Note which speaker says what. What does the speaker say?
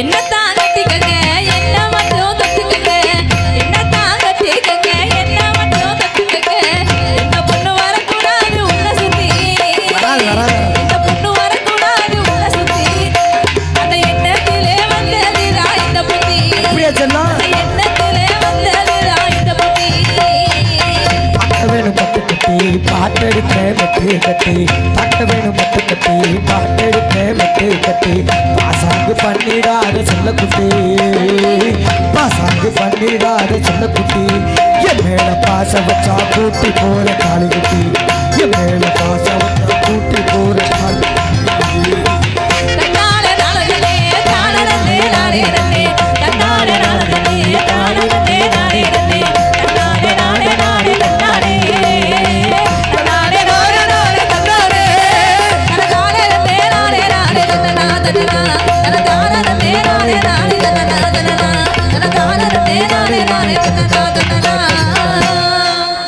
Speaker 1: என்னத்தான் கட்டிக்கங்க என்ன மட்டும் கத்துக்கங்க என்னத்தான் கட்டிக்கங்க என்ன மட்டும் கத்துக்கங்க இந்த பொண்ணு வரக்கூடாது சுத்தி. இந்த பொண்ணு வரக்கூடாது சுத்தி. அந்த எண்ணத்திலே வந்ததுதான் இந்த புத்தி அந்த எண்ணத்திலே வந்ததுதான் இந்த புத்தி
Speaker 2: வேணும் பட்டு கட்டி பாட்டெடுக்க கட்டி. பட்ட வேணும் பட்டு கட்டி பாட்டெடுக்க கட்டி பாசாங்கு பண்ணிடாத செல்ல குட்டி பாசாங்கு பண்ணிடாத செல்ல குட்டி என் மேல பாச வச்சா கூட்டி போற காலி குட்டி என் மேல பாச
Speaker 1: நானே நானே நானே தன்னா